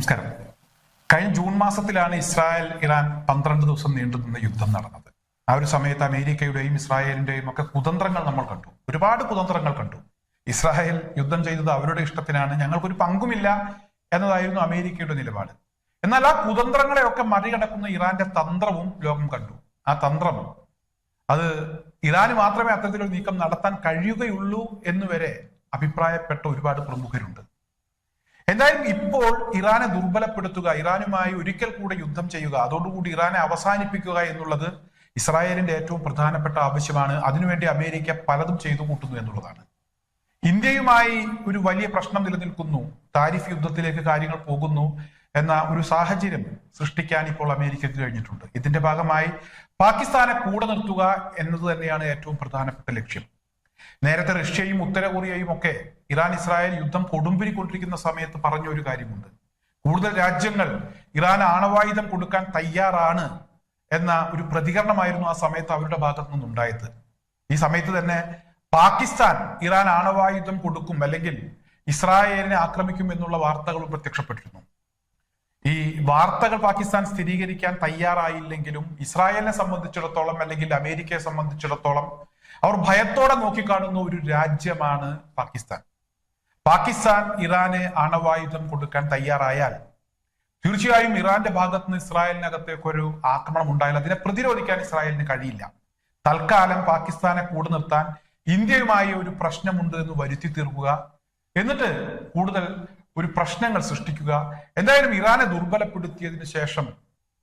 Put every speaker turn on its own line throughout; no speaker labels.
നമസ്കാരം. കഴിഞ്ഞ ജൂൺ മാസത്തിലാണ് ഇസ്രായേൽ ഇറാൻ പന്ത്രണ്ട് ദിവസം നീണ്ടുനിന്ന യുദ്ധം നടന്നത്. ആ ഒരു സമയത്ത് അമേരിക്കയുടെയും ഇസ്രായേലിന്റെയും ഒക്കെ കുതന്ത്രങ്ങൾ നമ്മൾ കണ്ടു. ഒരുപാട് കുതന്ത്രങ്ങൾ കണ്ടു. ഇസ്രായേൽ യുദ്ധം ചെയ്തത് അവരുടെ ഇഷ്ടത്തിനാണ് ഞങ്ങൾക്കൊരു പങ്കുമില്ല എന്നതായിരുന്നു അമേരിക്കയുടെ നിലപാട്. എന്നാൽ ആ കുതന്ത്രങ്ങളെയൊക്കെ മറികടക്കുന്ന ഇറാന്റെ തന്ത്രവും ലോകം കണ്ടു. ആ തന്ത്രം അത് ഇറാന് മാത്രമേ അത്തരത്തിലൊരു നീക്കം നടത്താൻ കഴിയുകയുള്ളൂ എന്നുവരെ അഭിപ്രായപ്പെട്ട ഒരുപാട് പ്രമുഖരുണ്ട്. എന്തായാലും ഇപ്പോൾ ഇറാനെ ദുർബലപ്പെടുത്തുക ഇറാനുമായി ഒരിക്കൽ കൂടെ യുദ്ധം ചെയ്യുക അതോടുകൂടി ഇറാനെ അവസാനിപ്പിക്കുക എന്നുള്ളത് ഇസ്രായേലിന്റെ ഏറ്റവും പ്രധാനപ്പെട്ട ആവശ്യമാണ്. അതിനുവേണ്ടി അമേരിക്ക പലതും ചെയ്തു കൂട്ടുന്നു എന്നുള്ളതാണ്. ഇന്ത്യയുമായി ഒരു വലിയ പ്രശ്നം നിലനിൽക്കുന്നു. താരിഫ് യുദ്ധത്തിലേക്ക് കാര്യങ്ങൾ പോകുന്നു എന്ന ഒരു സാഹചര്യം സൃഷ്ടിക്കാൻ ഇപ്പോൾ അമേരിക്കക്ക് കഴിഞ്ഞിട്ടുണ്ട്. ഇതിന്റെ ഭാഗമായി പാകിസ്ഥാനെ കൂടെ നിർത്തുക എന്നത് തന്നെയാണ് ഏറ്റവും പ്രധാനപ്പെട്ട ലക്ഷ്യം. നേരത്തെ റഷ്യയും ഉത്തര കൊറിയയും ഒക്കെ ഇറാൻ ഇസ്രായേൽ യുദ്ധം കൊടുമ്പിരിക്കൊണ്ടിരിക്കുന്ന സമയത്ത് പറഞ്ഞ ഒരു കാര്യമുണ്ട്. കൂടുതൽ രാജ്യങ്ങൾ ഇറാൻ ആണവായുധം കൊടുക്കാൻ തയ്യാറാണ് എന്ന ഒരു പ്രതികരണമായിരുന്നു ആ സമയത്ത് അവരുടെ ഭാഗത്തു നിന്നുണ്ടായത്. ഈ സമയത്ത് തന്നെ പാകിസ്ഥാൻ ഇറാൻ ആണവായുധം കൊടുക്കും അല്ലെങ്കിൽ ഇസ്രായേലിനെ ആക്രമിക്കും എന്നുള്ള വാർത്തകളും പ്രത്യക്ഷപ്പെട്ടിരുന്നു. ഈ വാർത്തകൾ പാകിസ്ഥാൻ സ്ഥിരീകരിക്കാൻ തയ്യാറായില്ലെങ്കിലും ഇസ്രായേലിനെ സംബന്ധിച്ചിടത്തോളം അല്ലെങ്കിൽ അമേരിക്കയെ സംബന്ധിച്ചിടത്തോളം അവർ ഭയത്തോടെ നോക്കിക്കാണുന്ന ഒരു രാജ്യമാണ് പാകിസ്ഥാൻ. പാകിസ്ഥാൻ ഇറാന് ആണവായുധം കൊടുക്കാൻ തയ്യാറായാൽ തീർച്ചയായും ഇറാന്റെ ഭാഗത്ത് നിന്ന് ഇസ്രായേലിനകത്തേക്ക് ഒരു ആക്രമണം ഉണ്ടായാൽ അതിനെ പ്രതിരോധിക്കാൻ ഇസ്രായേലിന് കഴിയില്ല. തൽക്കാലം പാകിസ്ഥാനെ കൂടെ നിർത്താൻ ഇന്ത്യയുമായി ഒരു പ്രശ്നമുണ്ട് എന്ന് വരുത്തി തീർക്കുക. എന്നിട്ട് കൂടുതൽ ഒരു പ്രശ്നങ്ങൾ സൃഷ്ടിക്കുക. എന്തായാലും ഇറാനെ ദുർബലപ്പെടുത്തിയതിനു ശേഷം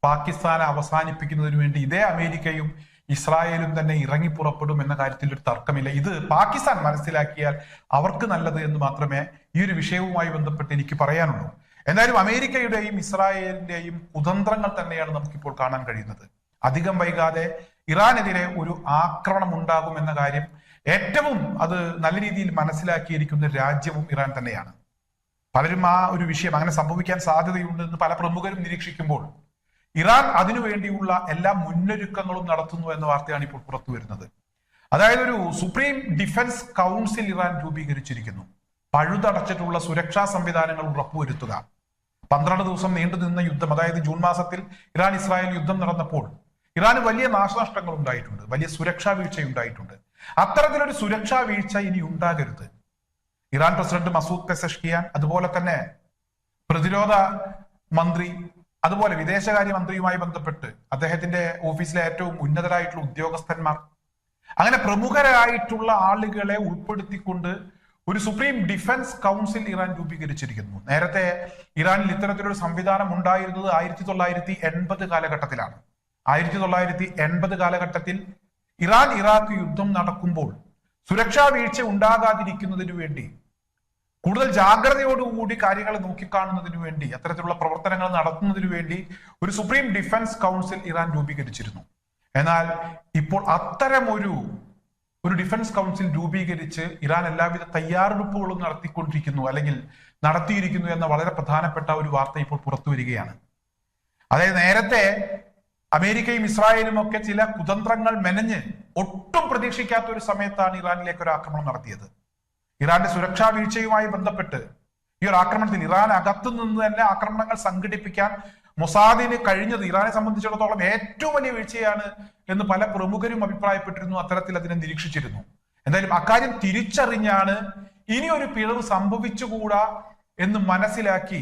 പാകിസ്ഥാനെ അവസാനിപ്പിക്കുന്നതിന് വേണ്ടി ഇതേ അമേരിക്കയും ഇസ്രായേലും തന്നെ ഇറങ്ങി പുറപ്പെടും എന്ന കാര്യത്തിൽ ഒരു തർക്കമില്ല. ഇത് പാകിസ്ഥാൻ മനസ്സിലാക്കിയാൽ അവർക്ക് നല്ലത് എന്ന് മാത്രമേ ഈ ഒരു വിഷയവുമായി ബന്ധപ്പെട്ട് എനിക്ക് പറയാനുള്ളൂ. എന്തായാലും അമേരിക്കയുടെയും ഇസ്രായേലിന്റെയും കുതന്ത്രങ്ങൾ തന്നെയാണ് നമുക്കിപ്പോൾ കാണാൻ കഴിയുന്നത്. അധികം വൈകാതെ ഇറാനെതിരെ ഒരു ആക്രമണം ഉണ്ടാകും എന്ന കാര്യം ഏറ്റവും അത് നല്ല രീതിയിൽ മനസ്സിലാക്കിയിരിക്കുന്ന രാജ്യവും ഇറാൻ തന്നെയാണ്. പലരും ആ ഒരു വിഷയം അങ്ങനെ സംഭവിക്കാൻ സാധ്യതയുണ്ടെന്ന് പല പ്രമുഖരും നിരീക്ഷിക്കുമ്പോൾ ഇറാൻ അതിനുവേണ്ടിയുള്ള എല്ലാ മുന്നൊരുക്കങ്ങളും നടത്തുന്നു എന്ന വാർത്തയാണ് ഇപ്പോൾ പുറത്തു വരുന്നത്. അതായത് ഒരു സുപ്രീം ഡിഫൻസ് കൗൺസിൽ ഇറാൻ രൂപീകരിച്ചിരിക്കുന്നു. പഴുതടച്ചിട്ടുള്ള സുരക്ഷാ സംവിധാനങ്ങൾ ഉറപ്പുവരുത്തുക. പന്ത്രണ്ട് ദിവസം നീണ്ടു നിന്ന യുദ്ധം അതായത് ജൂൺ മാസത്തിൽ ഇറാൻ ഇസ്രായേൽ യുദ്ധം നടന്നപ്പോൾ ഇറാന് വലിയ നാശനഷ്ടങ്ങൾ ഉണ്ടായിട്ടുണ്ട് വലിയ സുരക്ഷാ വീഴ്ച ഉണ്ടായിട്ടുണ്ട് അത്തരത്തിലൊരു സുരക്ഷാ വീഴ്ച ഇനി ഉണ്ടാകരുത്. ഇറാൻ പ്രസിഡന്റ് മസൂദ് പെസഷ്കിയാൻ അതുപോലെ തന്നെ പ്രതിരോധ മന്ത്രി അതുപോലെ വിദേശകാര്യ മന്ത്രിയുമായി ബന്ധപ്പെട്ട് അദ്ദേഹത്തിന്റെ ഓഫീസിലെ ഏറ്റവും ഉന്നതരായിട്ടുള്ള ഉദ്യോഗസ്ഥന്മാർ. അങ്ങനെ പ്രമുഖരായിട്ടുള്ള ആളുകളെ ഉൾപ്പെടുത്തിക്കൊണ്ട് ഒരു സുപ്രീം ഡിഫൻസ് കൗൺസിൽ ഇറാൻ രൂപീകരിച്ചിരിക്കുന്നു. നേരത്തെ ഇറാനിൽ ഇത്തരത്തിലൊരു സംവിധാനം ഉണ്ടായിരുന്നത് ആയിരത്തി തൊള്ളായിരത്തി എൺപത് കാലഘട്ടത്തിലാണ്. ആയിരത്തി തൊള്ളായിരത്തി എൺപത് കാലഘട്ടത്തിൽ ഇറാൻ ഇറാഖ് യുദ്ധം നടക്കുമ്പോൾ സുരക്ഷാ വീഴ്ച ഉണ്ടാകാതിരിക്കുന്നതിനു വേണ്ടി കൂടുതൽ ജാഗ്രതയോടുകൂടി കാര്യങ്ങൾ നോക്കിക്കാണുന്നതിന് വേണ്ടി അത്തരത്തിലുള്ള പ്രവർത്തനങ്ങൾ നടത്തുന്നതിന് വേണ്ടി ഒരു സുപ്രീം ഡിഫൻസ് കൗൺസിൽ ഇറാൻ രൂപീകരിച്ചിരുന്നു. എന്നാൽ ഇപ്പോൾ അത്തരമൊരു ഒരു ഡിഫൻസ് കൗൺസിൽ രൂപീകരിച്ച് ഇറാൻ എല്ലാവിധ തയ്യാറെടുപ്പുകളും നടത്തിക്കൊണ്ടിരിക്കുന്നു അല്ലെങ്കിൽ നടത്തിയിരിക്കുന്നു എന്ന വളരെ പ്രധാനപ്പെട്ട ഒരു വാർത്ത ഇപ്പോൾ പുറത്തു വരികയാണ്. അതായത് നേരത്തെ അമേരിക്കയും ഇസ്രായേലും ഒക്കെ ചില കുതന്ത്രങ്ങൾ മെനഞ്ഞ് ഒട്ടും പ്രതീക്ഷിക്കാത്ത ഒരു സമയത്താണ് ഇറാനിലേക്ക് ഒരു ആക്രമണം നടത്തിയത്. ഇറാന്റെ സുരക്ഷാ വീഴ്ചയുമായി ബന്ധപ്പെട്ട് ഈ ഒരു ആക്രമണത്തിൽ ഇറാൻ അകത്തു നിന്ന് തന്നെ ആക്രമണങ്ങൾ സംഘടിപ്പിക്കാൻ മൊസാദിന് കഴിഞ്ഞത് ഇറാനെ സംബന്ധിച്ചിടത്തോളം ഏറ്റവും വലിയ വീഴ്ചയാണ് എന്ന് പല പ്രമുഖരും അഭിപ്രായപ്പെട്ടിരുന്നു അത്തരത്തിൽ അതിനെ നിരീക്ഷിച്ചിരുന്നു. എന്തായാലും അക്കാര്യം തിരിച്ചറിഞ്ഞാണ് ഇനി ഒരു പിഴവ് സംഭവിച്ചുകൂടാ എന്ന് മനസ്സിലാക്കി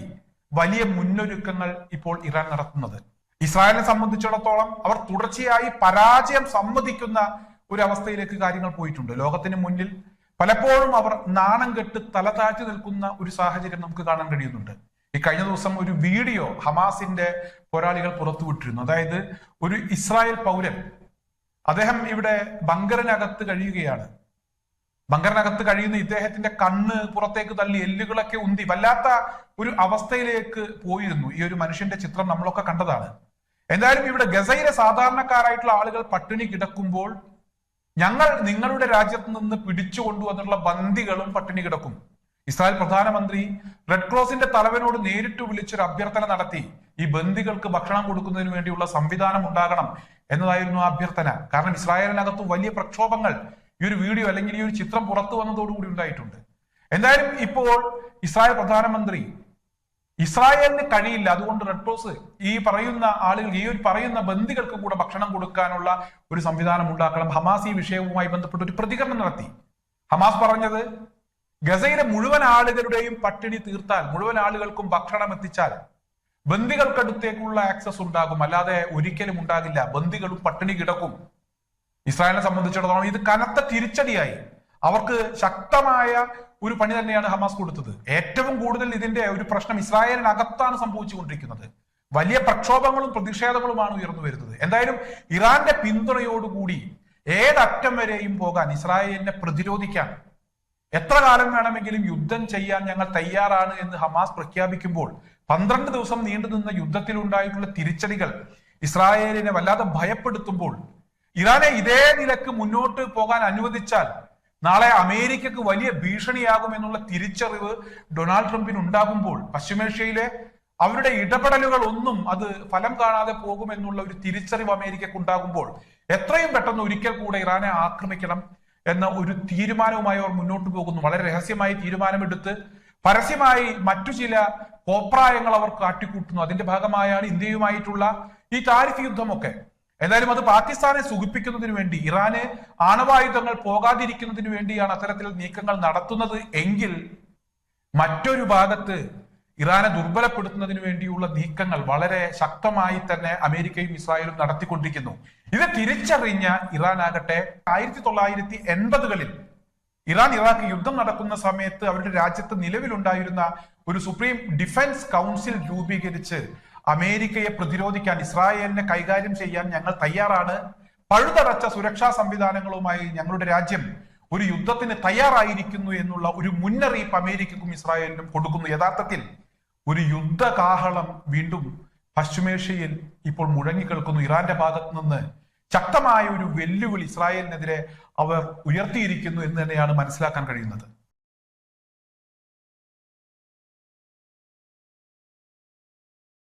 വലിയ മുന്നൊരുക്കങ്ങൾ ഇപ്പോൾ ഇറാൻ നടത്തുന്നത്. ഇസ്രായേലിനെ സംബന്ധിച്ചിടത്തോളം അവർ തുടർച്ചയായി പരാജയം സമ്മതിക്കുന്ന ഒരു അവസ്ഥയിലേക്ക് കാര്യങ്ങൾ പോയിട്ടുണ്ട്. ലോകത്തിന് മുന്നിൽ പലപ്പോഴും അവർ നാണം കെട്ട് തല താഴ്ത്തി നിൽക്കുന്ന ഒരു സാഹചര്യം നമുക്ക് കാണാൻ കഴിയുന്നുണ്ട്. ഈ കഴിഞ്ഞ ദിവസം ഒരു വീഡിയോ ഹമാസിന്റെ പോരാളികൾ പുറത്തുവിട്ടിരുന്നു അതായത് ഒരു ഇസ്രായേൽ പൗരൻ അദ്ദേഹം ഇവിടെ ബങ്കറിനകത്ത് കഴിയുകയാണ്. ബങ്കറിനകത്ത് കഴിയുന്ന ഇദ്ദേഹത്തിന്റെ കണ്ണ് പുറത്തേക്ക് തള്ളി എല്ലുകളൊക്കെ ഉന്തി വല്ലാത്ത ഒരു അവസ്ഥയിലേക്ക് പോയിരുന്നു. ഈ ഒരു മനുഷ്യന്റെ ചിത്രം നമ്മളൊക്കെ കണ്ടതാണ്. എന്തായാലും ഇവിടെ ഗസയിലെ സാധാരണക്കാരായിട്ടുള്ള ആളുകൾ പട്ടിണി കിടക്കുമ്പോൾ ഞങ്ങൾ നിങ്ങളുടെ രാജ്യത്ത് നിന്ന് പിടിച്ചു കൊണ്ടുവന്നുള്ള ബന്ദികളും പട്ടിണി കിടക്കും. ഇസ്രായേൽ പ്രധാനമന്ത്രി റെഡ് ക്രോസിന്റെ തലവനോട് നേരിട്ട് വിളിച്ചൊരു അഭ്യർത്ഥന നടത്തി. ഈ ബന്ദികൾക്ക് ഭക്ഷണം കൊടുക്കുന്നതിന് വേണ്ടിയുള്ള സംവിധാനം ഉണ്ടാകണം എന്നതായിരുന്നു ആ അഭ്യർത്ഥന. കാരണം ഇസ്രായേലിനകത്ത് വലിയ പ്രക്ഷോഭങ്ങൾ ഈ ഒരു വീഡിയോ അല്ലെങ്കിൽ ഈ ഒരു ചിത്രം പുറത്തു വന്നതോടുകൂടി ഉണ്ടായിട്ടുണ്ട്. എന്തായാലും ഇപ്പോൾ ഇസ്രായേൽ പ്രധാനമന്ത്രി ഇസ്രായേലിന് കഴിയില്ല. അതുകൊണ്ട് റെഡ് ക്രോസ് ഈ പറയുന്ന ആളുകൾ ഈ ഒരു പറയുന്ന ബന്ദികൾക്ക് കൂടെ ഭക്ഷണം കൊടുക്കാനുള്ള ഒരു സംവിധാനം ഉണ്ടാക്കണം. ഹമാസ് ഈ വിഷയവുമായി ബന്ധപ്പെട്ട് ഒരു പ്രതികരണം നടത്തി. ഹമാസ് പറഞ്ഞത് ഗസയിലെ മുഴുവൻ ആളുകളുടെയും പട്ടിണി തീർത്താൽ മുഴുവൻ ആളുകൾക്കും ഭക്ഷണം എത്തിച്ചാൽ ബന്ദികൾക്കടുത്തേക്കുള്ള ആക്സസ് ഉണ്ടാകും. അല്ലാതെ ഒരിക്കലും ഉണ്ടാകില്ല. ബന്ദികളും പട്ടിണി കിടക്കും. ഇസ്രായേലിനെ സംബന്ധിച്ചിടത്തോളം ഇത് കനത്ത തിരിച്ചടിയായി. അവർക്ക് ശക്തമായ ഒരു പണി തന്നെയാണ് ഹമാസ് കൊടുത്തത്. ഏറ്റവും കൂടുതൽ ഇതിന്റെ ഒരു പ്രശ്നം ഇസ്രായേലിനകത്താണ് സംഭവിച്ചുകൊണ്ടിരിക്കുന്നത്. വലിയ പ്രക്ഷോഭങ്ങളും പ്രതിഷേധങ്ങളുമാണ് ഉയർന്നു വരുന്നത്. എന്തായാലും ഇറാന്റെ പിന്തുണയോടുകൂടി ഏതറ്റം വരെയും പോകാൻ ഇസ്രായേലിനെ പ്രതിരോധിക്കാൻ എത്ര കാലം വേണമെങ്കിലും യുദ്ധം ചെയ്യാൻ ഞങ്ങൾ തയ്യാറാണ് എന്ന് ഹമാസ് പ്രഖ്യാപിക്കുമ്പോൾ പന്ത്രണ്ട് ദിവസം നീണ്ടുനിന്ന യുദ്ധത്തിലുണ്ടായിട്ടുള്ള തിരിച്ചടികൾ ഇസ്രായേലിനെ വല്ലാതെ ഭയപ്പെടുത്തുമ്പോൾ ഇറാനെ ഇതേ നിലയ്ക്ക് മുന്നോട്ട് പോകാൻ അനുവദിച്ചാൽ നാളെ അമേരിക്കക്ക് വലിയ ഭീഷണിയാകും എന്നുള്ള തിരിച്ചറിവ് ഡൊണാൾഡ് ട്രംപിന് ഉണ്ടാകുമ്പോൾ പശ്ചിമേഷ്യയിലെ അവരുടെ ഇടപെടലുകൾ ഒന്നും അത് ഫലം കാണാതെ പോകുമെന്നുള്ള ഒരു തിരിച്ചറിവ് അമേരിക്കക്ക് ഉണ്ടാകുമ്പോൾ എത്രയും പെട്ടെന്ന് ഒരിക്കൽ കൂടെ ഇറാനെ ആക്രമിക്കണം എന്ന ഒരു തീരുമാനവുമായി അവർ മുന്നോട്ട് പോകുന്നു. വളരെ രഹസ്യമായി തീരുമാനമെടുത്ത് പരസ്യമായി മറ്റു ചില കോപ്രായങ്ങൾ അവർ കാട്ടിക്കൂട്ടുന്നു. അതിന്റെ ഭാഗമായാണ് ഇന്ത്യയുമായിട്ടുള്ള ഈ താരിഫ് യുദ്ധമൊക്കെ. എന്തായാലും അത് പാകിസ്ഥാനെ സുഖിപ്പിക്കുന്നതിന് വേണ്ടി ഇറാന് ആണവായുധങ്ങൾ പോകാതിരിക്കുന്നതിന് വേണ്ടിയാണ് അത്തരത്തിൽ നീക്കങ്ങൾ നടത്തുന്നത് എങ്കിൽ മറ്റൊരു ഭാഗത്ത് ഇറാനെ ദുർബലപ്പെടുത്തുന്നതിന് വേണ്ടിയുള്ള നീക്കങ്ങൾ വളരെ ശക്തമായി തന്നെ അമേരിക്കയും ഇസ്രായേലും നടത്തിക്കൊണ്ടിരിക്കുന്നു. ഇത് തിരിച്ചറിഞ്ഞ ഇറാൻ ആകട്ടെ ആയിരത്തി തൊള്ളായിരത്തി എൺപതുകളിൽ ഇറാൻ ഇറാഖ് യുദ്ധം നടക്കുന്ന സമയത്ത് അവരുടെ രാജ്യത്ത് നിലവിലുണ്ടായിരുന്ന ഒരു സുപ്രീം ഡിഫൻസ് കൗൺസിൽ രൂപീകരിച്ച് അമേരിക്കയെ പ്രതിരോധിക്കാൻ ഇസ്രായേലിനെ കൈകാര്യം ചെയ്യാൻ ഞങ്ങൾ തയ്യാറാണ്. പഴുതടച്ച സുരക്ഷാ സംവിധാനങ്ങളുമായി ഞങ്ങളുടെ രാജ്യം ഒരു യുദ്ധത്തിന് തയ്യാറായിരിക്കുന്നു എന്നുള്ള ഒരു മുന്നറിയിപ്പ് അമേരിക്കക്കും ഇസ്രായേലിനും കൊടുക്കുന്നു. യഥാർത്ഥത്തിൽ ഒരു യുദ്ധകാഹളം വീണ്ടും പശ്ചിമേഷ്യയിൽ ഇപ്പോൾ മുഴങ്ങിക്കേൾക്കുന്നു ഇറാന്റെ ഭാഗത്ത് നിന്ന് ശക്തമായ ഒരു വെല്ലുവിളി ഇസ്രായേലിനെതിരെ അവർ ഉയർത്തിയിരിക്കുന്നു എന്ന് തന്നെയാണ് മനസ്സിലാക്കാൻ കഴിയുന്നത്.